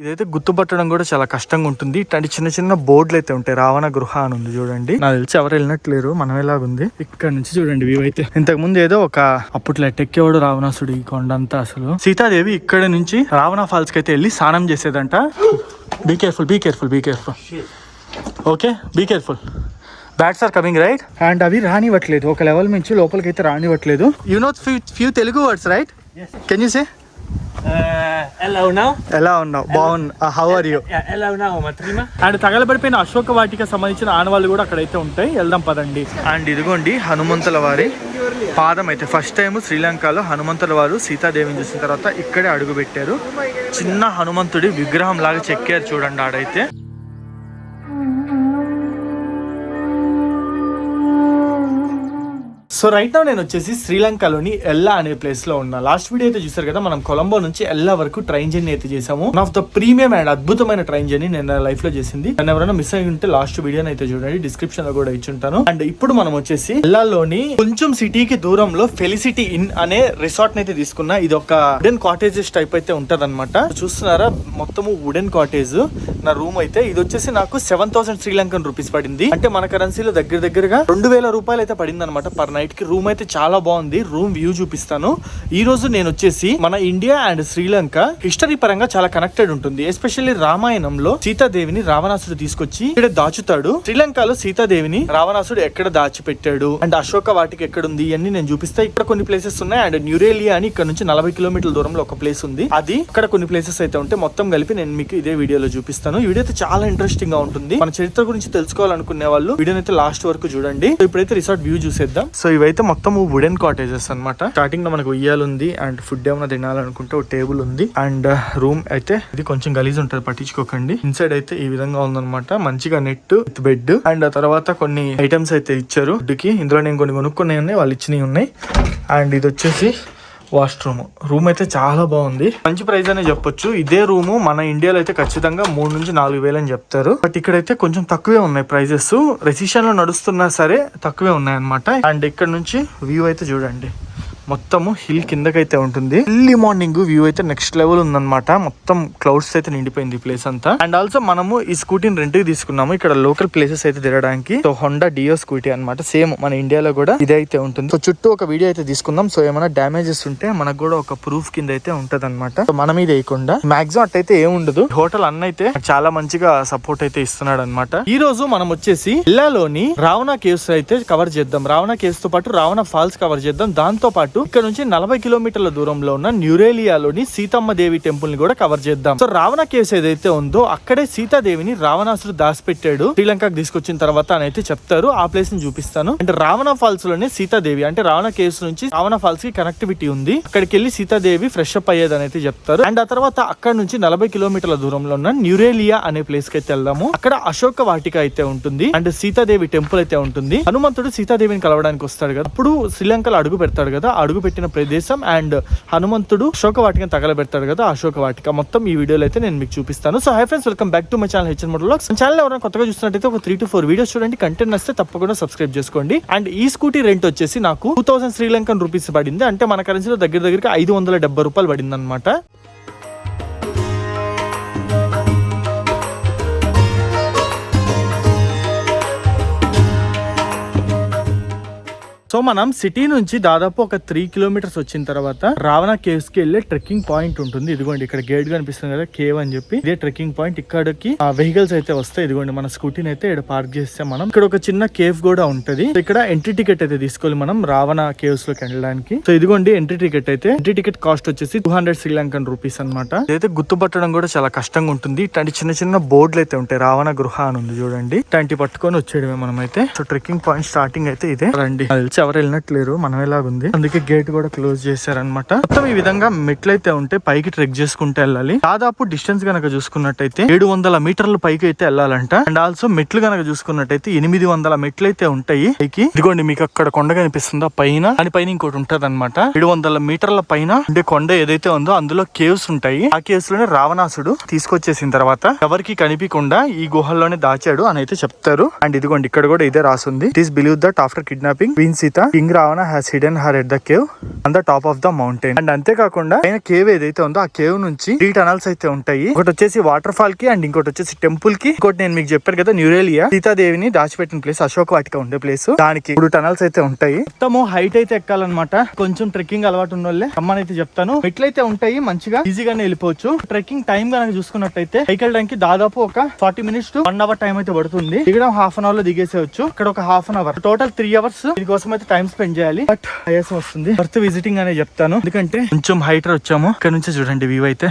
ఇదైతే గుర్తుపట్టడం కూడా చాలా కష్టంగా ఉంటుంది. ఇట్లాంటి చిన్న చిన్న బోర్డులు అయితే ఉంటాయి. రావణ గృహ అని ఉంది చూడండి. నాకు తెలిసి ఎవరు వెళ్ళినట్లేరు. మనం ఎలాగుంది? ఇక్కడ నుంచి చూడండి వ్యూ అయితే. ఇంతకు ముందు ఏదో ఒక అప్పట్లో ఎట్టెక్కేవాడు రావణాసుడు ఈ కొండంతా అసలు. సీతాదేవి ఇక్కడ నుంచి రావణ ఫాల్స్కి అయితే వెళ్ళి స్నానం చేసేదంట. Be careful be careful be careful okay be careful bats are coming right and అవి రానివ్వట్లేదు. ఒక లెవెల్ నుంచి లోపలికి అయితే రానివ్వట్లేదు you know few few Telugu words right can you say Uh, hello now. ఎలా ఉన్నావు? బాగున్నా how are you Yeah, hello now, Matrima. And తగలబడిపోయిన Ashoka వాటికి సంబంధించిన ఆనవాళ్ళు కూడా అక్కడైతే ఉంటాయి. వెళ్దాం పదండి. అండ్ ఇదిగోండి హనుమంతుల వారి పాదం అయితే. ఫస్ట్ టైం శ్రీలంకలో హనుమంతుల వారు సీతాదేవిని చూసిన తర్వాత ఇక్కడే అడుగు పెట్టారు చిన్న హనుమంతుడి విగ్రహం లాగా చెక్కారు చూడండి ఆడైతే. సో రైట్ నా నేను వచ్చేసి శ్రీలంకలోని ఎల్లా అనే ప్లేస్లో ఉన్నా. లాస్ట్ వీడియో అయితే చూసారు కదా మనం కొలంబో నుంచి ఎల్లా వరకు ట్రైన్ జర్నీ అయితే చేసాము. One of the premium and అద్భుతమైన ట్రైన్ జర్నీ నేను లైఫ్లో చేసింది. నన్ను ఎవరైనా మిస్ అయి ఉంటే లాస్ట్ వీడియోని అయితే చూడండి డిస్క్రిప్షన్లో కూడా ఇచ్చుంటాను. అండ్ ఇప్పుడు మనం వచ్చేసి ఎల్లాలోని కొంచెం సిటీకి దూరంలో ఫెలిసిటీ ఇన్ అనే రిసార్ట్ అయితే తీసుకున్నా. ఇది ఒక వుడెన్ కాటేజెస్ టైప్ అయితే ఉంటది చూస్తున్నారా? మొత్తము వుడెన్ కాటేజ్ నా రూమ్ అయితే. ఇది వచ్చేసి నాకు సెవెన్ థౌసండ్ శ్రీలంకన్ రూపీస్ పడింది. అంటే మన కరెన్సీలో దగ్గర దగ్గరగా రెండు వేల రూపాయలు అయితే పడింది అనమాట పర్ నైట్ కి రూమ్ అయితే చాలా బాగుంది. రూమ్ వ్యూ చూపిస్తాను. ఈ రోజు నేను వచ్చేసి మన ఇండియా అండ్ శ్రీలంక హిస్టరీ పరంగా చాలా కనెక్టెడ్ ఉంటుంది. ఎస్పెషల్లీ రామాయణంలో సీతాదేవిని రావణాసుడు తీసుకొచ్చి ఇక్కడ దాచుతాడు. శ్రీలంకలో సీతాదేవిని రావణాసుడు ఎక్కడ దాచిపెట్టాడు? అండ్ అశోక వాటికి ఎక్కడ ఉంది ఇవన్నీ నేను చూపిస్తా. ఇక్కడ కొన్ని ప్లేసెస్ ఉన్నాయి. అండ్ న్యూరేలియా అని ఇక్కడ నుంచి నలభై కిలోమీటర్ల దూరంలో ఒక ప్లేస్ ఉంది. అది ఇక్కడ కొన్ని ప్లేసెస్ అయితే ఉంటే మొత్తం కలిపి నేను మీకు ఇదే వీడియోలో చూపిస్తాను. ఈ వీడియో అయితే చాలా ఇంట్రెస్టింగ్గా ఉంటుంది. మన చరిత్ర గురించి తెలుసుకోవాలనుకునే వాళ్ళు వీడియోని అయితే లాస్ట్ వరకు చూడండి. ఇప్పుడైతే రిసార్ట్ వ్యూ చూసేద్దాం. సో ఇవైతే మొత్తం వుడెన్ కాటేజెస్ అన్నమాట. స్టార్టింగ్లో మనకు ఉయ్యాలు ఉంది అండ్ ఫుడ్ ఏమైనా తినాలనుకుంటే ఒక టేబుల్ ఉంది. అండ్ రూమ్ uh, అయితే ఇది కొంచెం గలీజ్ ఉంటుంది పట్టించుకోకండి. ఇన్సైడ్ అయితే ఈ విధంగా ఉందన్నమాట. మంచిగా నెట్ విత్ బెడ్ అండ్ ఆ తర్వాత కొన్ని ఐటమ్స్ అయితే ఇచ్చారు. ఫుడ్కి ఇందులో నేను కొన్ని కొనుక్కున్నాయి ఉన్నాయి వాళ్ళు ఇచ్చినవి ఉన్నాయి. అండ్ ఇది వచ్చేసి వాష్రూమ్. రూమ్ అయితే చాలా బాగుంది. మంచి ప్రైస్ అనే చెప్పొచ్చు. ఇదే రూమ్ మన ఇండియాలో అయితే ఖచ్చితంగా మూడు నుంచి నాలుగు వేలు అని చెప్తారు. బట్ ఇక్కడైతే కొంచెం తక్కువే ఉన్నాయి ప్రైజెస్. రెసిషన్లో నడుస్తున్నా సరే తక్కువే ఉన్నాయి అనమాట అండ్ ఇక్కడ నుంచి వ్యూ అయితే చూడండి. మొత్తము హిల్ కిందకైతే ఉంటుంది. ఎర్లీ మార్నింగ్ వ్యూ అయితే నెక్స్ట్ లెవెల్ ఉందన్నమాట. మొత్తం క్లౌడ్స్ అయితే నిండిపోయింది ప్లేస్ అంతా. అండ్ ఆల్సో మనము ఈ స్కూటీని రెంట్కి తీసుకున్నాము. ఇక్కడ లోకల్ ప్లేసెస్ అయితే తిరగడానికి. సో హోండా డియో స్కూటీ అన్నమాట. సేమ్ మన ఇండియాలో కూడా ఇదే అయితే ఉంటుంది. సో చుట్టూ ఒక వీడియో అయితే తీసుకుందాం. సో ఏమైనా డ్యామేజెస్ ఉంటే మనకు కూడా ఒక ప్రూఫ్ కింద అయితే ఉంటది అనమాట సో మన మీద వేయకుండా మాక్సిమం అట్టయితే ఏముండదు ఉండదు. హోటల్ అన్న అయితే చాలా మంచిగా సపోర్ట్ అయితే ఇస్తున్నాడు అనమాట ఈ రోజు మనం వచ్చేసి జిల్లాలోని రావణ కేవ్స్ అయితే కవర్ చేద్దాం. రావణ కేవ్స్తో పాటు రావణ ఫాల్స్ కవర్ చేద్దాం. దాంతో పాటు ఇక్కడ నుంచి నలభై కిలోమీటర్ల దూరంలో ఉన్న న్యూరేలియాలోని సీతమ్మ దేవి టెంపుల్ని కూడా కవర్ చేద్దాం. సో రావణ కేవ్స్ ఏదైతే ఉందో అక్కడే సీతాదేవిని రావణాసుడు దాచిపెట్టాడు శ్రీలంకకు తీసుకొచ్చిన తర్వాత అని అయితే చెప్తారు ఆ ప్లేస్ని చూపిస్తాను. అంటే రావణ ఫాల్స్లోనే సీతాదేవి అంటే రావణ కేవ్స్ నుంచి రావణ ఫాల్స్కి కనెక్టివిటీ ఉంది. అక్కడికి వెళ్ళి సీతాదేవి ఫ్రెష్ అప్ అయ్యేదని అయితే చెప్తారు. అండ్ ఆ తర్వాత అక్కడ నుంచి నలభై కిలోమీటర్ల దూరంలో ఉన్న న్యూరేలియా అనే ప్లేస్కి అయితే వెళ్దాము. అక్కడ అశోక వాటిక అయితే ఉంటుంది. అండ్ సీతాదేవి టెంపుల్ అయితే ఉంటుంది. హనుమంతుడు సీతాదేవిని కలవడానికి వస్తాడు కదా. అప్పుడు శ్రీలంకలో అడుగు పెడతాడు కదా పెట్టిన ప్రదేశం అండ్ హనుమంతుడు అశోక వాటికను తగలబెడతాడు కదా అశోక వాటిక మొత్తం ఈ వీడియోలో అయితే నేను మీకు చూపిస్తాను. So hi friends welcome back to my channel HN model channel ఎవరైనా కొత్తగా చూసినట్టయితే ఒక త్రీ టు ఫోర్ వీడియోస్ చూడండి. కంటెంట్ నస్తే తప్పకుండా సబ్స్క్రైబ్ చేసుకోండి. అండ్ ఈ స్కూటీ రెంట్ వచ్చేసి నాకు టూ థౌసండ్ శ్రీలంకన్ రూపీస్ పడింది. అంటే మన కరెన్సీలో దగ్గర దగ్గర ఐదు వందల డెబ్బై రూపాయలు పడింది అనమాట సో మనం సిటీ నుంచి దాదాపు ఒక త్రీ కిలోమీటర్స్ వచ్చిన తర్వాత రావణ కేవ్స్కి వెళ్ళే ట్రెక్కింగ్ పాయింట్ ఉంటుంది. ఇదిగోండి ఇక్కడ గేట్ కనిపిస్తుంది కదా కేవ్ అని చెప్పి. ఇదే ట్రెక్కింగ్ పాయింట్. ఇక్కడికి వెహికల్స్ అయితే వస్తాయి. ఇదిగోండి మన స్కూటీని అయితే ఇక్కడ పార్క్ చేస్తే మనం. ఇక్కడ ఒక చిన్న కేవ్ కూడా ఉంటది. ఇక్కడ ఎంట్రీ టికెట్ అయితే తీసుకోవాలి మనం రావణ కేవ్స్లోకి వెళ్ళడానికి. సో ఇదిగోండి ఎంట్రీ టికెట్ అయితే. ఎంట్రీ టికెట్ కాస్ట్ వచ్చేసి టూ హండ్రెడ్ శ్రీలంకన్ రూపీస్ అనమాట అయితే గుర్తుపట్టడం కూడా చాలా కష్టంగా ఉంటుంది. ఇట్లాంటి చిన్న చిన్న బోర్డులు అయితే ఉంటాయి. రావణ గృహ అని ఉంది చూడండి. ఇట్లాంటి పట్టుకొని వచ్చేయడమే మనం అయితే సో ట్రెక్కింగ్ పాయింట్ స్టార్టింగ్ అయితే ఇదే. రండి. నుంచి ఎవరు వెళ్ళినట్లేరు మనం ఎలాగుంది? అందుకే గేట్ కూడా క్లోజ్ చేశారనమాట మొత్తం ఈ విధంగా మెట్లు అయితే ఉంటే పైకి ట్రెక్ చేసుకుంటే వెళ్ళాలి. దాదాపు డిస్టెన్స్ గనక చూసుకున్నట్టయితే ఏడు వందల మీటర్ల పైకి అయితే వెళ్ళాలంట. అండ్ ఆల్సో మెట్లు గనక చూసుకున్నట్టయితే ఎనిమిది వందల మెట్లు అయితే ఉంటాయి పైకి. ఇదిగోండి మీకు అక్కడ కొండ కనిపిస్తుందో? పైన. దాని పైన ఇంకోటి ఉంటది అనమాట ఏడు వందల మీటర్ల పైన ఉండే కొండ ఏదైతే ఉందో అందులో కేవ్స్ ఉంటాయి. ఆ కేవ్స్లోనే రావణాసుడు తీసుకొచ్చేసిన తర్వాత ఎవరికి కనిపించకుండా ఈ గుహల్లోనే దాచాడు అని అయితే చెప్తారు. అండ్ ఇదిగోండి ఇక్కడ కూడా ఇదే రాసుంది. This believe that after kidnapping beans Sita king Ravana has hidden her at the cave on the top of the mountain and అంతేకాకుండా ఆయన కేవ్ ఏదైతే ఉందో ఆ కేవ్ నుంచి త్రీ టనల్స్ అయితే ఉంటాయి. ఒకటి వచ్చేసి వాటర్ ఫాల్కి అండ్ ఇంకోటి వచ్చేసి టెంపుల్కి. ఇంకోటి నేను మీకు చెప్పాను కదా న్యూరేలియా సీతాదేవిని దాచిపెట్టిన ప్లేస్ అశోక్ వాటిక ఉండే ప్లేస్ దానికి మూడు టనల్స్ అయితే ఉంటాయి. మొత్తము హైట్ అయితే ఎక్కాలన్నమాట. కొంచెం ట్రెక్కింగ్ అలవాటు ఉన్న వాళ్ళే అమ్మనైతే చెప్తాను మెట్లయితే ఉంటాయి మంచిగా ఈజీగానే వెళ్ళిపోవచ్చు. ట్రెక్కింగ్ టైం కనుక చూసుకున్నట్టయితే పైకి వెళ్ళడానికి దాదాపు ఒక forty minutes to one hour time అయితే పడుతుంది. దిగడం హాఫ్ అన్ అవర్లో దిగేసేవచ్చు ఇక్కడ ఒక half an hour total three hours దీనికోసం అయితే టైం స్పెండ్ చేయాలి. బట్ ఆయాసం వస్తుంది. వర్త్ విజిటింగ్ అనే చెప్తాను. ఎందుకంటే కొంచెం హైటర్ వచ్చాము. ఇక్కడ నుంచి చూడండి వ్యూ అయితే.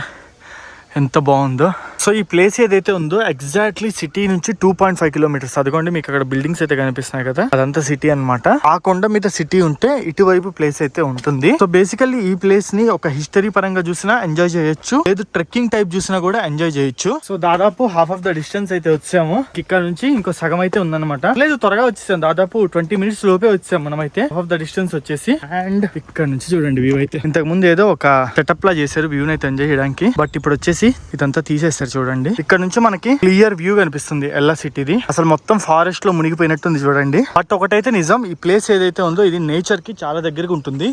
ఎంత బాగుందో. సో ఈ ప్లేస్ ఏదైతే ఉందో ఎగ్జాక్ట్లీ సిటీ నుంచి టూ పాయింట్ ఫైవ్ కిలోమీటర్స్ అదిగోండి మీకు అక్కడ బిల్డింగ్స్ అయితే కనిపిస్తున్నాయి కదా. అదంతా సిటీ అన్నమాట. ఆ కొండ మీద సిటీ ఉంటే ఇటువైపు ప్లేస్ అయితే ఉంటుంది. సో బేసికల్లీ ఈ ప్లేస్ని ఒక హిస్టరీ పరంగా చూసినా ఎంజాయ్ చేయొచ్చు. లేదు ట్రెక్కింగ్ టైప్ చూసినా కూడా ఎంజాయ్ చేయొచ్చు. సో దాదాపు హాఫ్ ఆఫ్ ద డిస్టెన్స్ అయితే వచ్చాము. ఇక్కడ నుంచి ఇంకో సగం అయితే ఉందన్నమాట. లేదు త్వరగా వచ్చేసాం. దాదాపు ట్వంటీ మినిట్స్ లోపే వచ్చాం మనం అయితే హాఫ్ ఆఫ్ ద డిస్టెన్స్ వచ్చేసి. అండ్ ఇక్కడ నుంచి చూడండి వ్యూ అయితే. ఇంతకు ముందు ఏదో ఒక సెటప్ లా చేశారు. వ్యూ అయితే ఎంజాయ్ చేయడానికి. బట్ ఇప్పుడు వచ్చేసి ఇదంతా తీసేస్తారు చూడండి. ఇక్కడ నుంచి మనకి క్లియర్ వ్యూ కనిపిస్తుంది ఎల్లా సిటీది. అసలు మొత్తం ఫారెస్ట్లో మునిగిపోయినట్టుంది చూడండి. బట్ ఒకటైతే నిజం ఈ ప్లేస్ ఏదైతే ఉందో ఇది నేచర్కి చాలా దగ్గరగా ఉంటుంది.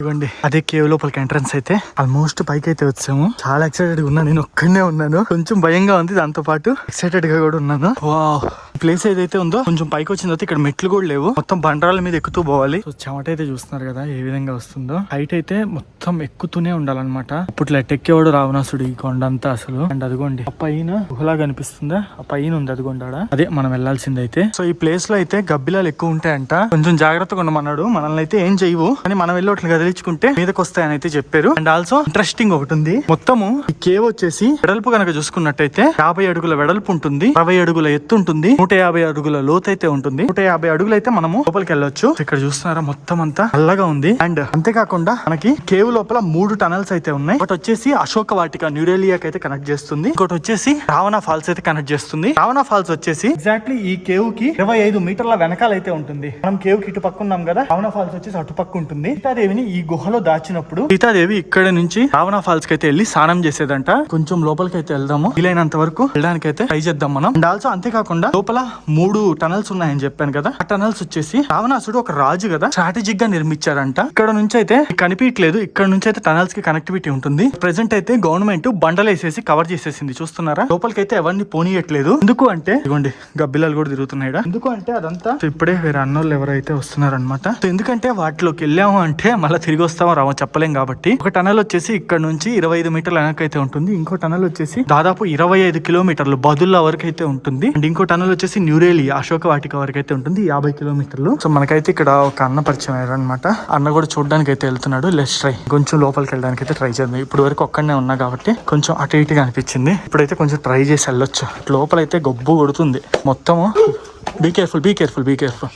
ఇవ్వండి అదే కేవ్ లోపలికి ఎంట్రన్స్ అయితే ఆల్మోస్ట్ పైకి అయితే వచ్చాము. చాలా ఎక్సైటెడ్గా ఉన్నాను నేను ఒక్కనే ఉన్నాను. కొంచెం భయంగా ఉంది దాంతో పాటు. ఎక్సైటెడ్గా కూడా ఉన్నాను. వావ్ ప్లేస్ ఏదైతే ఉందో కొంచెం పైకి వచ్చిన తర్వాత ఇక్కడ మెట్లు కూడా లేవు. మొత్తం బండరాల మీద ఎక్కుతూ పోవాలి. సో చెమట అయితే చూస్తున్నారు కదా ఏ విధంగా వస్తుందో. హైట్ అయితే మొత్తం ఎక్కుతూనే ఉండాలన్నమాట. అప్పట్లో ఎట్టెక్కేవాడు రావణాసుడు ఈ కొండ అంతా అసలు. అండ్ అదిగోండి ఆ పైన గుహలా కనిపిస్తుందా? ఆ పైన ఉంది అదిగోండి ఆడ. అదే మనం వెళ్ళాల్సింది అయితే. సో ఈ ప్లేస్లో అయితే గబ్బిలాలు ఎక్కువ ఉంటాయంట. కొంచెం జాగ్రత్తగా ఉండమన్నాడు. మనల్ని అయితే ఏం చేయవు. అని మనం వెళ్ళి వాటిని కదిలించుకుంటే మీదకి వస్తాయని అయితే చెప్పారు. అండ్ ఆల్సో ఇంట్రెస్టింగ్ ఒకటి ఉంది. మొత్తము ఈ కేవ్ వచ్చేసి వెడల్పు కనుక చూసుకున్నట్టయితే యాభై అడుగుల వెడల్పు ఉంటుంది. అరవై అడుగుల ఎత్తు ఉంటుంది. నూట యాభై అడుగుల లోతు అయితే ఉంటుంది. నూట యాభై అడుగులు అయితే మనము లోపలికి వెళ్ళొచ్చు. ఇక్కడ చూస్తున్నారా మొత్తం అంతా నల్లగా ఉంది. అండ్ అంతేకాకుండా మనకి కేవ్ లోపల మూడు టనల్స్ అయితే ఉన్నాయి. ఒకటి వచ్చేసి అశోక వాటిక న్యూరేలియాకి అయితే కనెక్ట్ చేస్తుంది. ఇంకోటి వచ్చేసి రావణ ఫాల్స్ అయితే కనెక్ట్ చేస్తుంది. రావణ ఫాల్స్ వచ్చేసి ఎగ్జాక్ట్లీ ఈ కేవ్కి ఇరవై ఐదు మీటర్ల వెనకాలైతే ఉంటుంది. మనం కేవ్కి ఇటు పక్క ఉన్నాం కదా. రావణ ఫాల్స్ వచ్చేసి అటు పక్క ఉంటుంది. సీతాదేవిని ఈ ఈ గుహలో దాచినప్పుడు సీతాదేవి ఇక్కడ నుంచి రావణ ఫాల్స్కి అయితే వెళ్ళి స్నానం చేసేదంట. కొంచెం లోపలికి అయితే వెళ్దాము. వీలైనంత వరకు వెళ్ళడానికి అయితే ట్రై చేద్దాం మనం. అండ్ ఆల్సో అంతేకాకుండా లోపల మూడు టనల్స్ ఉన్నాయని చెప్పాను కదా. ఆ టనల్స్ వచ్చేసి రావణాసుడు ఒక రాజు కదా స్ట్రాటజిక్గా నిర్మించారంట. ఇక్కడ నుంచి అయితే కనిపించలేదు ఇక్కడ నుంచి అయితే టనల్స్కి కనెక్టివిటీ ఉంటుంది. ప్రెసెంట్ అయితే గవర్నమెంట్ బండలు వేసేసి కవర్ చేసేసింది. చూస్తున్నారా? లోపలికి అయితే ఎవరిని పోనీయట్లేదు. ఎందుకు అంటే ఇదిగోండి గబ్బిలాలు కూడా తిరుగుతున్నాయి ఎందుకు అంటే అదంతా ఇప్పుడే వేరే అన్నోళ్ళు ఎవరైతే వస్తున్నారనమాట ఎందుకంటే వాటిలోకి వెళ్ళాము అంటే మళ్ళీ తిరిగి వస్తామో రామో చెప్పలేం కాబట్టి ఒక టనల్ వచ్చేసి ఇక్కడ నుంచి ఇరవై ఐదు మీటర్ల వెనక అయితే ఉంటుంది. ఇంకో టనల్ వచ్చేసి దాదాపు ఇరవై ఐదు కిలోమీటర్లు బదుల్లా వరకు అయితే ఉంటుంది. అండ్ ఇంకో టనల్ వచ్చేసి న్యూరేలి అశోక వాటిక వరకు అయితే ఉంటుంది యాభై కిలోమీటర్లు. సో మనకైతే ఇక్కడ ఒక అన్న పరిచయం అయ్యారనమాట అన్న కూడా చూడడానికి అయితే వెళ్తున్నాడు. లెస్ ట్రై కొంచెం లోపలికి వెళ్ళడానికి అయితే ట్రై చేద్దాం. ఇప్పుడు వరకు ఒక్కడనే ఉన్నా కాబట్టి కొంచెం అటు ఇటుగా అనిపించింది. ఇప్పుడైతే కొంచెం ట్రై చేసి వెళ్ళొచ్చు. లోపలైతే గొబ్బు కొడుతుంది. మొత్తము. Be careful be careful be careful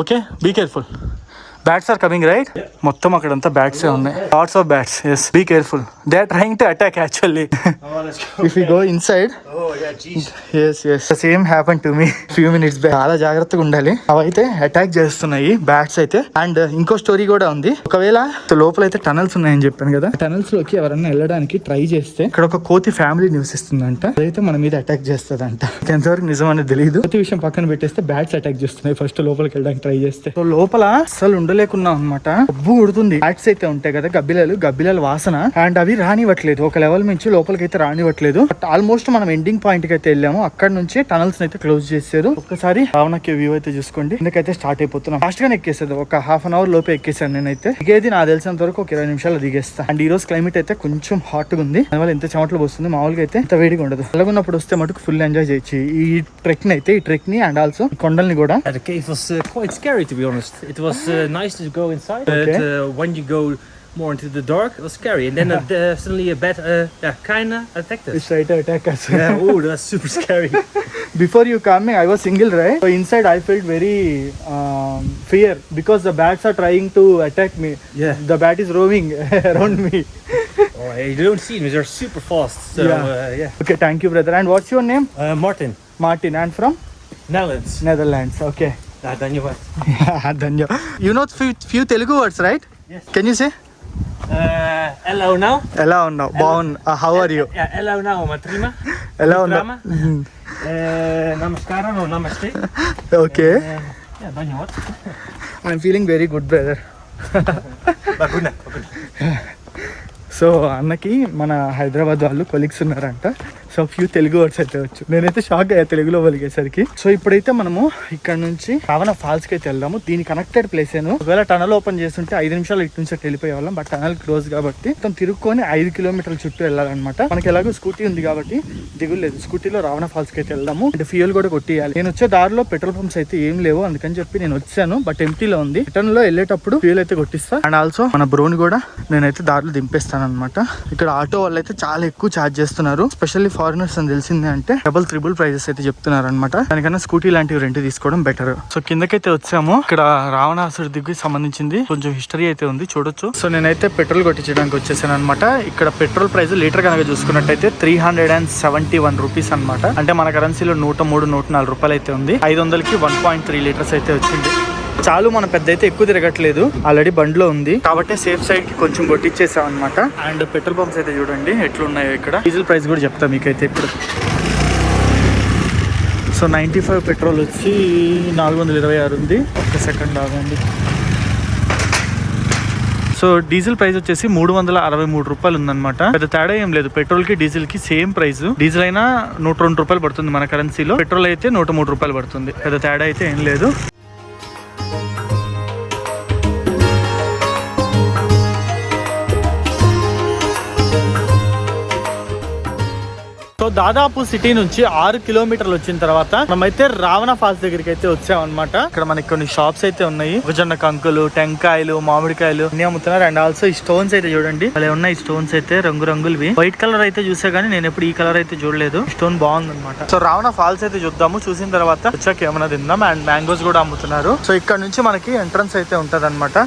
okay be careful bats are coming right మొత్తం అక్కడంతా బ్యాట్స్ ఉన్నాయి. Lots of bats yes be careful they are trying to attack actually if you go inside side yes yes same happen to me few minutes back చాలా జాగ్రత్తగా ఉండాలి. అవైతే attack చేస్తున్నాయి bats అయితే. And uh, ఇంకో story కూడా ఉంది. ఒకవేళ లోపల అయితే టనల్స్ ఉన్నాయని చెప్పాను కదా. టనల్స్లోకి ఎవరన్నా వెళ్ళడానికి ట్రై చేస్తే ఇక్కడ ఒక కోతి ఫ్యామిలీ నివసిస్తుందంట అదైతే మన మీద అటాక్ చేస్తుందంట. ఎంతవరకు నిజం అనేది తెలియదు కోతి విషయం పక్కన పెట్టేస్తే బ్యాట్స్ అటాక్ చేస్తున్నాయి. ఫస్ట్ లోపలికి వెళ్ళడానికి ట్రై చేస్తే. లోపల అసలు ఉండలేకున్నాం అనమాట ఉబ్బు కొడుతుంది. బ్యాట్స్ అయితే ఉంటాయి కదా గబ్బిలాలు గబ్బిలల వాసన. అండ్ అవి రానివ్వట్లేదు. ఒక లెవెల్ నుంచి లోపలికి అయితే రానివ్వట్లేదు. బట్ ఆల్మోస్ట్ మనం ఎండింగ్ పాయింట్కి అయితే వెళ్ళాము. అక్కడ నుంచి టనల్స్ అయితే క్లోజ్ చేశారు. ఒక్కసారి రావణకి వ్యూ అయితే చూసుకోండి. ఇందుకైతే స్టార్ట్ అయిపోతున్నాం. ఫాస్ట్ గానే ఎక్కేసేది ఒక హాఫ్ అన్ అవర్ లోపే ఎక్కేసాను నేనైతే. దిగేది నాకు తెలిసినంత వరకు ఒక ఇరవై నిమిషాలు దిగేస్తా. అండ్ ఈ రోజు క్లైమేట్ అయితే కొంచెం హాట్గా ఉంది. దానివల్ల ఎంత చెమటలు వస్తుంది మామూలుగా అయితే ఎంత వేడిగా ఉండదు. అలాగున్నప్పుడు వస్తే మటుకు ఫుల్ ఎంజాయ్ చేయొచ్చు. ఈ ట్రెక్ని అయితే ఈ ట్రెక్ని అండ్ ఆల్సో కొండల్ని కూడా. Uh, quite scary to be honest. It was uh, nice to go inside. Okay. But when you go more into the dark, it was scary. And then uh, suddenly a bat, uh, yeah, kinda attacked us. It's tried to attack us. yeah, oh, that's super scary. Before you came, I was single, right? So inside, I felt very um, fear because the bats are trying to attack me. Yeah. The bat is roaming around me. Oh, you don't see them. They're super fast. So, yeah. Uh, yeah. Okay, thank you, brother. And what's your name? Uh, Martin. Martin. And from? Netherlands. Netherlands. Okay. Dhanyawad. yeah, dhanyawad. You know few, few Telugu words, right? Yes. Can you say? Uh, hello now. Hello now. Bon, uh, how are you? Hello now, Matrima. Hello now. Mm. Uh, namaskaram or namaste. Okay. Uh, yeah, you? I'm feeling very good, brother. Baguna, baguna. So అన్నకి మన హైదరాబాద్ వాళ్ళు colleagues ఉన్నారంట. So few Telugu words అయితే వచ్చు. నేనైతే shock అయ్యా తెలుగులో పలిగేసరికి so ఇప్పుడైతే మనము ఇక్కడ నుంచి రావణ ఫాల్స్కి అయితే వెళ్దాము. దీని కనెక్టెడ్ ప్లేస్ ఏను. ఒకవేళ టనల్ ఓపెన్ చేస్తుంటే ఐదు నిమిషాలు ఇటు నుంచి వెళ్ళిపోయే వాళ్ళం. బట్ టనల్ క్లోజ్ కాబట్టి మొత్తం తిరుక్కొని ఐదు కిలోమీటర్ల చుట్టూ వెళ్ళాలన్నమాట. మనకి ఎలాగో స్కూటీ ఉంది కాబట్టి దిగులేదు స్కూటీలో రావణ ఫాల్స్కి అయితే వెళ్దాము. అంటే ఫ్యూయల్ కూడా కొట్టియాలి. నేను వచ్చే దారిలో పెట్రోల్ పంప్స్ అయితే ఏం లేవు. అందుకని చెప్పి నేను వచ్చాను. బట్ ఎంటీలో ఉంది. రిటర్న్లో వెళ్ళేటప్పుడు ఫ్యూయల్ అయితే కొట్టిస్తా. అండ్ ఆల్సో మన బ్రోని కూడా నేనైతే దారిలో దింపేస్తాను. అనమాట ఇక్కడ ఆటో వాళ్ళు అయితే చాలా ఎక్కువ ఛార్జ్ చేస్తున్నారు. స్పెషల్లీ ఫారినర్స్ అని తెలిసింది అంటే డబుల్ త్రిబుల్ ప్రైజెస్ అయితే చెప్తున్నారు అనమాట దానికన్నా స్కూటీ లాంటివి రెంట్ తీసుకోవడం బెటర్ సో కిందకైతే వచ్చాము. ఇక్కడ రావణాసుడి దిగ్గు సంబంధించింది కొంచెం హిస్టరీ అయితే ఉంది చూడొచ్చు. సో నేనైతే పెట్రోల్ కొట్టించడానికి వచ్చేసాను అనమాట ఇక్కడ పెట్రోల్ ప్రైస్ లీటర్ కనుక చూసుకున్నట్టయితే three hundred and seventy one rupees అనమాట అంటే మన కరెన్సీలో నూట మూడు నూట నాలుగు రూపాయలు అయితే ఉంది. ఐదు వందలకి వన్ పాయింట్ త్రీ లీటర్స్ అయితే వచ్చింది. చాలు మన పెద్ద అయితే ఎక్కువ తిరగట్లేదు. ఆల్రెడీ బండిలో ఉంది. కాబట్టి సేఫ్ సైడ్కి కొంచెం కొట్టించేసాం అనమాట అండ్ పెట్రోల్ పంప్స్ అయితే చూడండి ఎట్లున్నాయో ఇక్కడ. డీజిల్ ప్రైస్ కూడా చెప్తా మీకైతే ఇప్పుడు. సో నైంటీ ఫైవ్ పెట్రోల్ వచ్చి నాలుగు వందల ఇరవై ఆరు ఉంది. ఒక్క సెకండ్ ఆగండి. సో డీజిల్ ప్రైస్ వచ్చేసి మూడు వందల అరవై మూడు రూపాయలు ఉందన్నమాట. పెద్ద తేడా ఏం లేదు. పెట్రోల్కి డీజిల్కి సేమ్ ప్రైస్ డీజిల్ అయినా నూట రెండు రూపాయలు పడుతుంది మన కరెన్సీలో పెట్రోల్ అయితే నూట మూడు రూపాయలు పడుతుంది. పెద్ద తేడా అయితే ఏం లేదు. దాదాపు సిటీ నుంచి ఆరు కిలోమీటర్లు వచ్చిన తర్వాత మనమైతే రావణ ఫాల్స్ దగ్గరికి అయితే వచ్చామన్నమాట. ఇక్కడ మనకి కొన్ని షాప్స్ అయితే ఉన్నాయి. భుజన్న కంకులు టెంకాయలు మామిడికాయలు అన్ని అమ్ముతున్నారు. అండ్ ఆల్సో ఈ స్టోన్స్ అయితే చూడండి. అలా ఉన్నాయి స్టోన్స్ అయితే రంగు రంగులవి వైట్ కలర్ అయితే చూసా గానీ నేను ఎప్పుడు ఈ కలర్ అయితే చూడలేదు. స్టోన్ బాగుంది అనమాట సో రావణ ఫాల్స్ అయితే చూద్దాము. చూసిన తర్వాత వచ్చాక ఏమైనా తిందాం. అండ్ మ్యాంగోస్ కూడా అమ్ముతున్నారు. సో ఇక్కడ నుంచి మనకి ఎంట్రన్స్ అయితే ఉంటది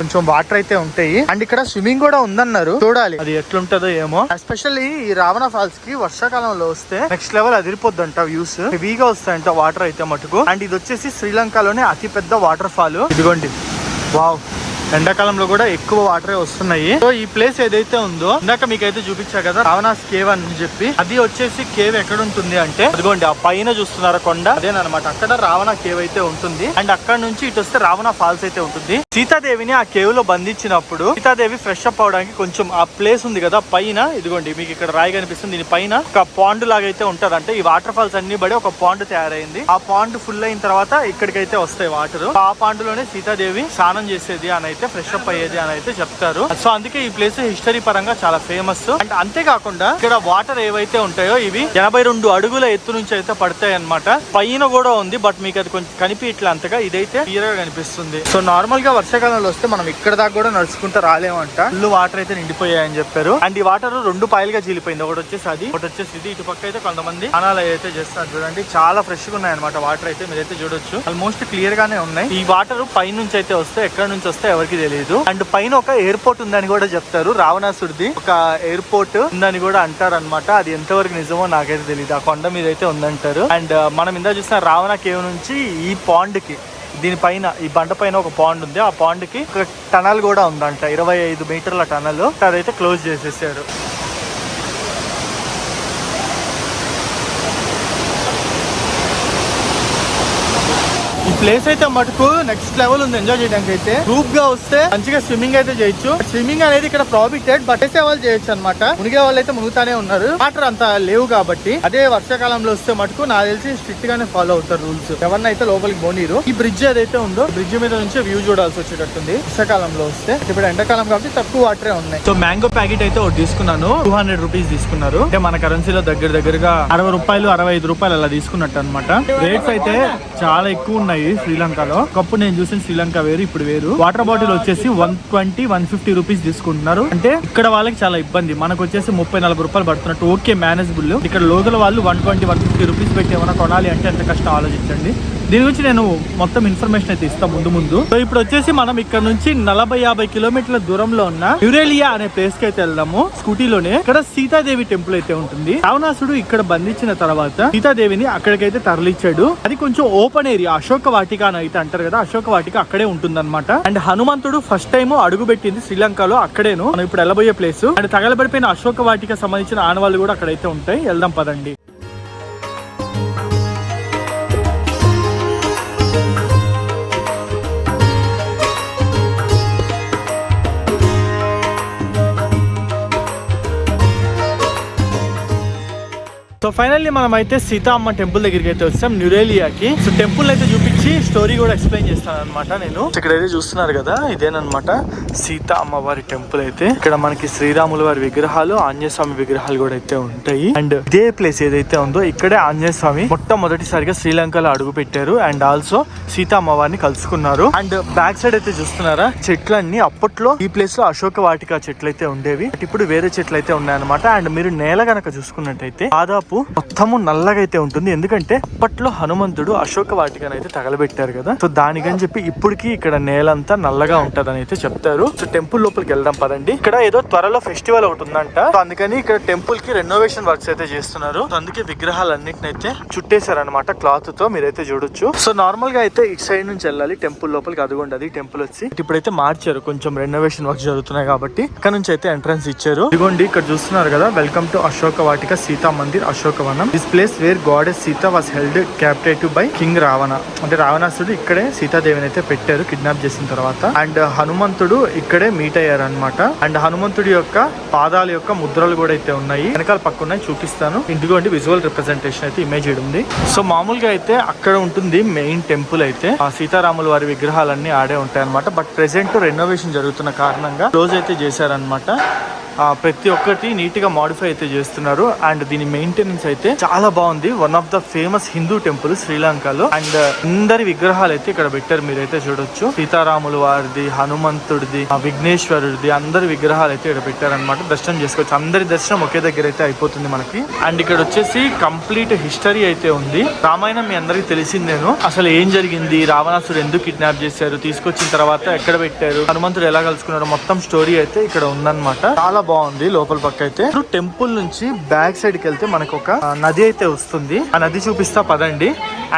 కొంచెం వాటర్ అయితే ఉంటాయి. అండ్ ఇక్కడ స్విమ్మింగ్ కూడా ఉందన్నారు. చూడాలి. అది ఎట్లుంటదో ఏమో. ఎస్పెషల్లీ ఈ రావణ ఫాల్స్కి వర్షాకాలంలో వస్తే నెక్స్ట్ లెవెల్ అదిరిపోద్దంట వ్యూస్ హెవీగా వస్తాయంట వాటర్ అయితే మటుకు. అండ్ ఇది వచ్చేసి శ్రీలంకలోనే అతి పెద్ద వాటర్ ఫాల్ ఇదిగోండి. వావ్ ఎండాకాలంలో కూడా ఎక్కువ వాటరే వస్తున్నాయి. సో ఈ ప్లేస్ ఏదైతే ఉందో ఇందాక మీకైతే చూపించా కదా రావణాస్ కేవ్ అని చెప్పి అది వచ్చేసి కేవ్ ఎక్కడ ఉంటుంది అంటే అదిగోండి ఆ పైన చూస్తున్నారా కొండ? అదేనమాట అక్కడ రావణ కేవ్ అయితే ఉంటుంది. అండ్ అక్కడ నుంచి ఇటు వస్తే రావణ ఫాల్స్ అయితే ఉంటుంది. సీతాదేవిని ఆ కేవ్లో బంధించినప్పుడు సీతాదేవి ఫ్రెష్ అప్ అవడానికి కొంచెం ఆ ప్లేస్ ఉంది కదా పైన ఇదిగోండి మీకు ఇక్కడ రాయి కనిపిస్తుంది దీని పైన ఒక పాండ్ లాగా అయితే ఉంటది అంటే ఈ వాటర్ ఫాల్స్ అన్ని బడి ఒక పాండ్ తయారైంది. ఆ పాండ్ ఫుల్ అయిన తర్వాత ఇక్కడికైతే వస్తాయి వాటర్ ఆ పాండ్లోనే సీతాదేవి స్నానం చేసేది అని అయితే ఫ్రెష్ అప్ అయ్యేది అని అయితే చెప్తారు. సో అందుకే ఈ ప్లేస్ హిస్టరీ పరంగా చాలా ఫేమస్ అండ్ అంతేకాకుండా ఇక్కడ వాటర్ ఏవైతే ఉంటాయో ఇవి ఎనభై రెండు అడుగుల ఎత్తు నుంచి అయితే పడతాయి అనమాట పైన కూడా ఉంది బట్ మీకు అది కొంచెం కనిపించట్లే అంతగా ఇదైతే క్లియర్గా కనిపిస్తుంది. సో నార్మల్గా వర్షాకాలంలో వస్తే మనం ఇక్కడ దాకా కూడా నడుచుకుంటూ రాలేమంట. ఫుల్ వాటర్ అయితే నిండిపోయాయని చెప్పారు. అండ్ ఈ వాటర్ రెండు పాయలుగా చీలిపోయింది. ఒకటి వచ్చేసి అది ఒకటి వచ్చేసి ఇది. ఇటు పక్క అయితే కొంతమంది స్నానాలు అయితే చేస్తారు చూడండి. చాలా ఫ్రెష్గా ఉన్నాయి అనమాట వాటర్ అయితే. మీరైతే చూడొచ్చు. ఆల్మోస్ట్ క్లియర్ గానే ఉన్నాయి. ఈ వాటర్ పై నుంచి అయితే వస్తే ఎక్కడ నుంచి వస్తే ఎవరికి తెలియదు అండ్ పైన ఒక ఎయిర్పోర్ట్ ఉందని కూడా చెప్తారు. రావణాసుడిది ఒక ఎయిర్పోర్ట్ ఉందని కూడా అంటారు అనమాట అది ఎంతవరకు నిజమో నాకైతే తెలియదు ఆ కొండ మీద అయితే ఉందంటారు. అండ్ మనం ఇందా చూసిన రావణ కేవ్ నుంచి ఈ పాండ్కి దీనిపైన ఈ బండ పైన ఒక పాండ్ ఉంది. ఆ పాండ్కి ఒక టనల్ కూడా ఉందంట. ఇరవై ఐదు మీటర్ల టనల్. అదైతే క్లోజ్ చేసేసారు. ప్లేస్ అయితే మటుకు నెక్స్ట్ లెవెల్ ఉంది. ఎంజాయ్ చేయడానికి అయితే గ్రూప్గా వస్తే మంచిగా స్విమ్మింగ్ అయితే చేయొచ్చు. స్విమ్మింగ్ అనేది ఇక్కడ ప్రాఫిటెడ్ బట్ వేసే వాళ్ళు చేయొచ్చు అనమాట మునిగే వాళ్ళు అయితే మునుగుతానే ఉన్నారు. వాటర్ అంత లేవు కాబట్టి అదే వర్షాకాలంలో వస్తే మటుకు నాకు తెలిసి స్ట్రిక్ట్ గానే ఫాలో అవుతారు రూల్స్ ఎవరినైతే అయితే లోపలికి పోనీరు ఈ బ్రిడ్జ్ ఏదైతే ఉందో బ్రిడ్జ్ మీద నుంచి వ్యూ చూడాల్సి వచ్చేటట్టుంది. వర్షాకాలంలో వస్తే. ఇప్పుడు ఎండాకాలం కాబట్టి తక్కువ వాటరే ఉన్నాయి. సో మ్యాంగో ప్యాకెట్ అయితే ఒకటి తీసుకున్నాను. టూ హండ్రెడ్ రూపీస్ తీసుకున్నారు. అంటే మన కరెన్సీలో దగ్గర దగ్గరగా అరవై రూపాయలు అరవై ఐదు రూపాయలు అలా తీసుకున్నట్టు అనమాట రేట్స్ అయితే చాలా ఎక్కువ ఉన్నాయి. శ్రీలంకలో. కప్పు నేను చూసిన శ్రీలంక వేరు ఇప్పుడు వేరు. వాటర్ బాటిల్ వచ్చేసి one twenty one fifty rupees తీసుకుంటున్నారు. అంటే ఇక్కడ వాళ్ళకి చాలా ఇబ్బంది. మనకు వచ్చేసి ముప్పై నలభై రూపాయలు పడుతున్నట్టు. ఓకే మేనేజబుల్ ఇక్కడ లోకల్ వాళ్ళు one twenty one fifty rupees పెట్టి ఏమైనా కొనాలి అంటే ఎంత కష్టం ఆలోచించండి. దీని గురించి నేను మొత్తం ఇన్ఫర్మేషన్ అయితే ఇస్తాను ముందు ముందు. సో ఇప్పుడు వచ్చేసి మనం ఇక్కడ నుంచి నలభై యాభై కిలోమీటర్ల దూరంలో ఉన్న యురేలియా అనే ప్లేస్కి అయితే వెళ్దాము. స్కూటీలోనే. ఇక్కడ సీతాదేవి టెంపుల్ అయితే ఉంటుంది. రావణాసుడు ఇక్కడ బంధించిన తర్వాత సీతాదేవిని అక్కడికైతే తరలిచ్చాడు అది కొంచెం ఓపెన్ ఏరియా అశోక వాటిక అని అయితే అంటారు కదా అశోక వాటిక అక్కడే ఉంటుందన్నమాట. అండ్ హనుమంతుడు ఫస్ట్ టైం అడుగు పెట్టింది శ్రీలంకలో అక్కడేను. మనం ఇప్పుడు వెళ్ళబోయే ప్లేస్ అండ్ తగలబడిపోయిన అశోక వాటిక సంబంధించిన ఆనవాళ్ళు కూడా అక్కడైతే ఉంటాయి. వెళ్దాం పదండి. ఫైనల్లీ మనం అయితే సీతామ్మ టెంపుల్ దగ్గరికి అయితే వచ్చాం న్యూరేలియాకి. సో టెంపుల్ అయితే చూపించి స్టోరీ కూడా ఎక్స్ప్లెయిన్ చేస్తాను అనమాట నేను. ఇక్కడైతే చూస్తున్నారు కదా ఇదేనమాట సీత అమ్మవారి టెంపుల్ అయితే. ఇక్కడ మనకి శ్రీరాముల వారి విగ్రహాలు ఆంజనేయ స్వామి విగ్రహాలు కూడా అయితే ఉంటాయి. అండ్ ఇదే ప్లేస్ ఏదైతే ఉందో ఇక్కడే ఆంజనేయ స్వామి మొట్టమొదటిసారిగా శ్రీలంకలో అడుగు పెట్టారు. అండ్ ఆల్సో సీత అమ్మవారిని కలుసుకున్నారు. అండ్ బ్యాక్ సైడ్ అయితే చూస్తున్నారా చెట్లన్నీ అప్పట్లో ఈ ప్లేస్లో అశోక వాటిక చెట్లు అయితే ఉండేవి ఇప్పుడు వేరే చెట్లు అయితే ఉన్నాయన్నమాట. అండ్ మీరు నేల గనక చూసుకున్నట్టయితే దాదాపు మొత్తము నల్లగా అయితే ఉంటుంది. ఎందుకంటే అప్పట్లో హనుమంతుడు అశోక వాటికనైతే అయితే తగలబెట్టారు కదా. సో దానికని చెప్పి ఇప్పటికి ఇక్కడ నేలంతా నల్లగా ఉంటదని అయితే చెప్తారు. సో టెంపుల్ లోపలికి వెళ్దాం పదండి. ఇక్కడ ఏదో త్వరలో ఫెస్టివల్ ఒకటి ఉందంట. అందుకని ఇక్కడ టెంపుల్కి రెనోవేషన్ వర్క్స్ అయితే చేస్తున్నారు. అందుకే విగ్రహాలన్నిటినైతే అయితే చుట్టేశారు అనమాట క్లాత్తో మీరైతే చూడొచ్చు. సో నార్మల్గా అయితే ఇటు సైడ్ నుంచి వెళ్ళాలి. టెంపుల్ లోపలికి అదిగొండది టెంపుల్ వచ్చి ఇప్పుడైతే మార్చారు. కొంచెం రెనోవేషన్ వర్క్స్ జరుగుతున్నాయి కాబట్టి ఇక్కడ నుంచి అయితే ఎంట్రన్స్ ఇచ్చారు. ఇదిగోండి ఇక్కడ చూస్తున్నారు కదా. Welcome to Ashoka Vatika Sita Mandir Ashokavanam this place where goddess Sita was held captive by king Ravana అంటే రావణాసుడు ఇక్కడే సీతాదేవిని అయితే పెట్టారు కిడ్నాప్ చేసిన తర్వాత. అండ్ హనుమంతుడు ఇక్కడే మీట్ అయ్యారు అనమాట అండ్ హనుమంతుడి యొక్క పాదాల యొక్క ముద్రలు కూడా అయితే ఉన్నాయి. వెనకాల పక్కన చూపిస్తాను. ఇందుకోండి విజువల్ రిప్రజెంటేషన్ అయితే ఇమేజ్ ఉంది. సో మామూలుగా అయితే అక్కడ ఉంటుంది మెయిన్ టెంపుల్ అయితే. ఆ సీతారాముల వారి విగ్రహాలన్నీ ఆడే ఉంటాయి అనమాట బట్ ప్రెసెంట్ రెనోవేషన్ జరుగుతున్న కారణంగా క్లోజ్ అయితే చేశారనమాట ప్రతి ఒక్కటి నీట్గా మాడిఫై అయితే చేస్తున్నారు. అండ్ దీని మెయింటెనెన్స్ అయితే చాలా బాగుంది. One of the famous Hindu temple శ్రీలంకలో అండ్ అందరి విగ్రహాలు అయితే ఇక్కడ పెట్టారు మీరైతే చూడొచ్చు. సీతారాముల వారిది హనుమంతుడిది విఘ్నేశ్వరుడిది అందరి విగ్రహాలు అయితే ఇక్కడ పెట్టారనమాట దర్శనం చేసుకోవచ్చు. అందరి దర్శనం ఒకే దగ్గర అయితే అయిపోతుంది మనకి. అండ్ ఇక్కడ వచ్చేసి కంప్లీట్ హిస్టరీ అయితే ఉంది. రామాయణం మీ అందరికి తెలిసిందేను అసలు ఏం జరిగింది? రావణాసుడు ఎందుకు కిడ్నాప్ చేశారు? తీసుకొచ్చిన తర్వాత ఎక్కడ పెట్టారు? హనుమంతుడు ఎలా కలుసుకున్నాడు? మొత్తం స్టోరీ అయితే ఇక్కడ ఉందన్నమాట. చాలా బాగుంది లోపల పక్క అయితే టెంపుల్ నుంచి బ్యాక్ సైడ్కి వెళ్తే మనకు ఒక నది అయితే వస్తుంది. ఆ నది చూపిస్తా పదండి.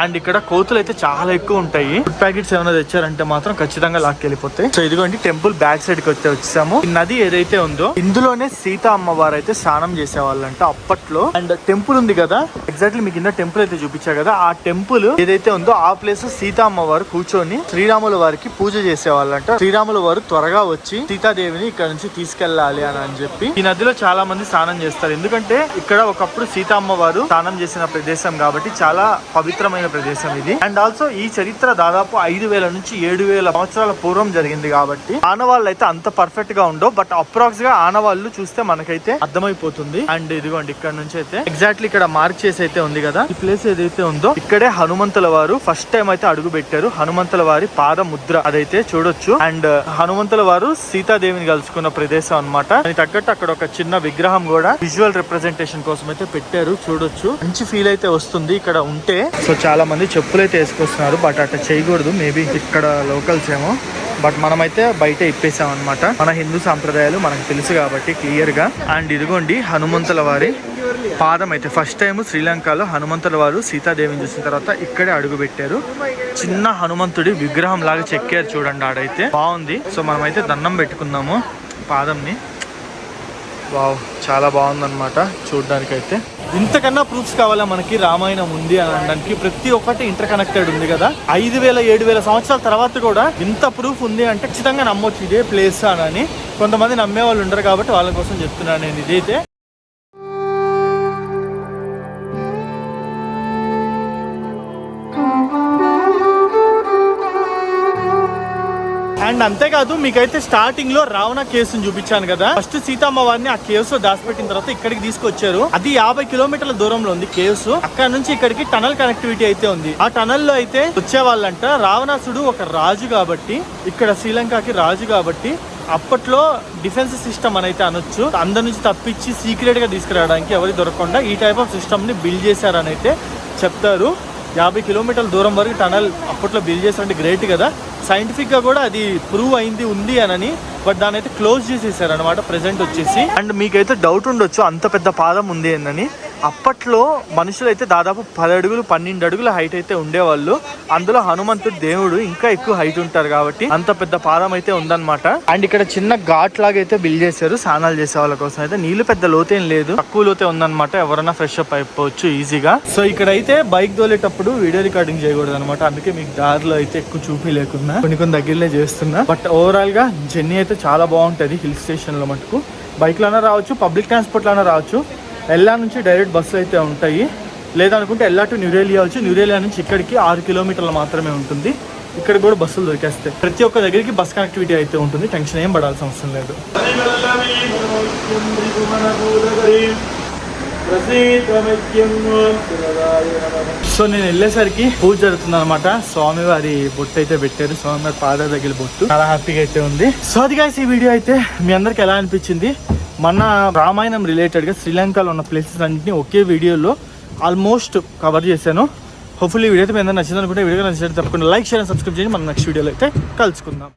అండ్ ఇక్కడ కోతులు అయితే చాలా ఎక్కువ ఉంటాయి. ఫుడ్ ప్యాకెట్స్ ఏమైనా తెచ్చారంటే మాత్రం ఖచ్చితంగా లాక్కెళ్ళిపోతాయి సో ఇదిగోండి టెంపుల్ బ్యాక్ సైడ్కి వచ్చి వచ్చాము ఈ నది ఏదైతే ఉందో ఇందులోనే సీతా అమ్మవారు అయితే స్నానం చేసేవాళ్ళంట అప్పట్లో. అండ్ టెంపుల్ ఉంది కదా ఎగ్జాక్ట్లీ మీకు కింద టెంపుల్ అయితే చూపించా కదా ఆ టెంపుల్ ఏదైతే ఉందో ఆ ప్లేస్ సీతా అమ్మవారు కూర్చొని శ్రీరాముల వారికి పూజ చేసేవాళ్ళంట. శ్రీరాముల వారు త్వరగా వచ్చి సీతాదేవిని ఇక్కడ నుంచి తీసుకెళ్ళాలి అని అని చెప్పి ఈ నదిలో చాలా మంది స్నానం చేస్తారు. ఎందుకంటే ఇక్కడ ఒకప్పుడు సీతా అమ్మవారు స్నానం చేసిన ప్రదేశం కాబట్టి చాలా పవిత్రమైన ప్రదేశం ఇది. అండ్ ఆల్సో ఈ చరిత్ర దాదాపు ఐదు వేల నుంచి ఏడు వేల సంవత్సరాల పూర్వం జరిగింది కాబట్టి ఆనవాళ్ళు అయితే అంత పర్ఫెక్ట్గా ఉండవు. బట్ అప్రాక్స్గా ఆనవాళ్ళు చూస్తే మనకైతే అర్థమైపోతుంది. అండ్ ఇదిగోండి ఇక్కడ నుంచి అయితే ఎగ్జాక్ట్లీ ఇక్కడ మార్క్ చేసి అయితే ఉంది కదా. ఈ ప్లేస్ ఏదైతే ఉందో ఇక్కడే హనుమంతుల వారు ఫస్ట్ టైం అయితే అడుగు పెట్టారు. హనుమంతుల వారి పాద ముద్ర అదైతే చూడొచ్చు. అండ్ హనుమంతుల వారు సీతాదేవిని కలుసుకున్న ప్రదేశం అన్నమాట. దానికి తగ్గట్టు అక్కడ ఒక చిన్న విగ్రహం కూడా విజువల్ రిప్రజెంటేషన్ కోసం అయితే పెట్టారు. చూడొచ్చు. మంచి ఫీల్ అయితే వస్తుంది ఇక్కడ ఉంటే. సో చాలా మంది చెప్పులు అయితే వేసుకొస్తున్నారు. బట్ అట్లా చేయకూడదు. మేబీ ఇక్కడ లోకల్స్ ఏమో. బట్ మనమైతే బయట ఇప్పేసాం అనమాట మన హిందూ సాంప్రదాయాలు మనకు తెలుసు కాబట్టి క్లియర్గా. అండ్ ఇదిగోండి హనుమంతుల వారి పాదం అయితే. ఫస్ట్ టైం శ్రీలంకలో హనుమంతుల వారు సీతాదేవిని చూసిన తర్వాత ఇక్కడే అడుగు పెట్టారు. చిన్న హనుమంతుడి విగ్రహం లాగా చెక్కారు చూడండి ఆడైతే. బాగుంది. సో మనమైతే దండం పెట్టుకుందాము పాదంని. వావ్ చాలా బాగుందన్నమాట చూడడానికైతే. ఇంతకన్నా ప్రూఫ్స్ కావాలా మనకి? రామాయణం ఉంది అని అనడానికి ప్రతి ఒక్కటి ఇంటర్ కనెక్టెడ్ ఉంది కదా. ఐదు వేల ఏడు వేల సంవత్సరాల తర్వాత కూడా ఇంత ప్రూఫ్ ఉంది అంటే ఖచ్చితంగా నమ్మొచ్చు. ఇదే ప్లేస్ అని కొంతమంది నమ్మే వాళ్ళు ఉండరు కాబట్టి వాళ్ళ కోసం చెప్తున్నాను నేను. ఇదైతే అండ్ అంతేకాదు మీకైతే స్టార్టింగ్లో రావణ కేసుని చూపించాను కదా. ఫస్ట్ సీతమ్మ వారిని ఆ కేవ్స్లో దాచిపెట్టిన తర్వాత ఇక్కడికి తీసుకొచ్చారు. అది యాభై కిలోమీటర్ల దూరంలో ఉంది కేవ్స్. అక్కడ నుంచి ఇక్కడికి టనల్ కనెక్టివిటీ అయితే ఉంది. ఆ టనల్లో అయితే వచ్చే వాళ్ళంట రావణాసుడు ఒక రాజు కాబట్టి ఇక్కడ శ్రీలంకకి రాజు కాబట్టి అప్పట్లో డిఫెన్స్ సిస్టమ్ అని అయితే అనొచ్చు. అందరి నుంచి తప్పించి సీక్రెట్గా తీసుకురావడానికి ఎవరి దొరకకుండా ఈ టైప్ ఆఫ్ సిస్టమ్ని బిల్డ్ చేశారని అయితే చెప్తారు. యాభై కిలోమీటర్ల దూరం వరకు టనల్ అప్పట్లో బిల్డ్ చేశారంటే గ్రేట్ కదా. సైంటిఫిక్గా కూడా అది ప్రూవ్ అయింది ఉంది అనని బట్ దాని అయితే క్లోజ్ చేసేసారు అనమాట వచ్చేసి. అండ్ మీకైతే డౌట్ ఉండొచ్చు అంత పెద్ద పాదం ఉంది అని అప్పట్లో మనుషులు అయితే దాదాపు పది అడుగులు పన్నెండు అడుగుల హైట్ అయితే ఉండేవాళ్ళు. అందులో హనుమంతుడు దేవుడు ఇంకా ఎక్కువ హైట్ ఉంటారు కాబట్టి అంత పెద్ద పాదం అయితే ఉందన్నమాట. అండ్ ఇక్కడ చిన్న ఘాట్ లాగా అయితే బిల్డ్ చేశారు స్నానాలు చేసే వాళ్ళ కోసం అయితే. నీళ్ళు పెద్ద లోతేం లేదు తక్కువ లోతే ఉందన్నమాట. ఎవరైనా ఫ్రెష్ అప్ అయిపోవచ్చు ఈజీగా సో ఇక్కడ అయితే బైక్ తోలేటప్పుడు వీడియో రికార్డింగ్ చేయకూడదు అనమాట అందుకే మీకు దారిలో అయితే ఎక్కువ చూపి లేకుండా కొన్ని కొన్ని దగ్గరలో చేస్తున్నా. బట్ ఓవరాల్గా జర్నీ అయితే చాలా బాగుంటది హిల్ స్టేషన్లో మటుకు. బైక్లోనే రావచ్చు పబ్లిక్ ట్రాన్స్పోర్ట్లోనే రావచ్చు. ఎల్లా నుంచి డైరెక్ట్ బస్సులు అయితే ఉంటాయి. లేదనుకుంటే ఎల్లా టు న్యూరేలియా వచ్చి న్యూరేలియా నుంచి ఇక్కడికి ఆరు కిలోమీటర్లు మాత్రమే ఉంటుంది. ఇక్కడ కూడా బస్సులు దొరికేస్తాయి. ప్రతి ఒక్క దగ్గరికి బస్ కనెక్టివిటీ అయితే ఉంటుంది. టెన్షన్ ఏం పడాల్సిన అవసరం లేదు. సో నేను వెళ్ళేసరికి పూజ జరుగుతుంది అనమాట స్వామి వారి బొట్టు అయితే పెట్టారు. స్వామి వారి దగ్గర బొట్టు. చాలా హ్యాపీగా అయితే ఉంది. సో అది guys ఈ వీడియో అయితే మీ అందరికి ఎలా అనిపించింది? మన రామాయణం రిలేటెడ్గా శ్రీలంకలో ఉన్న ప్లేసెస్ అన్నింటినీ ఒకే వీడియోలో ఆల్మోస్ట్ కవర్ చేశాను. హోప్ఫుల్లీ వీడియో అయితే మీ అందరూ నచ్చింది అనుకుంటే వీడియో నచ్చినట్టు తప్పకుండా లైక్ షేర్ సబ్స్క్రైబ్ చేయండి. మనం నెక్స్ట్ వీడియోలో అయితే కలుసుకుందాం.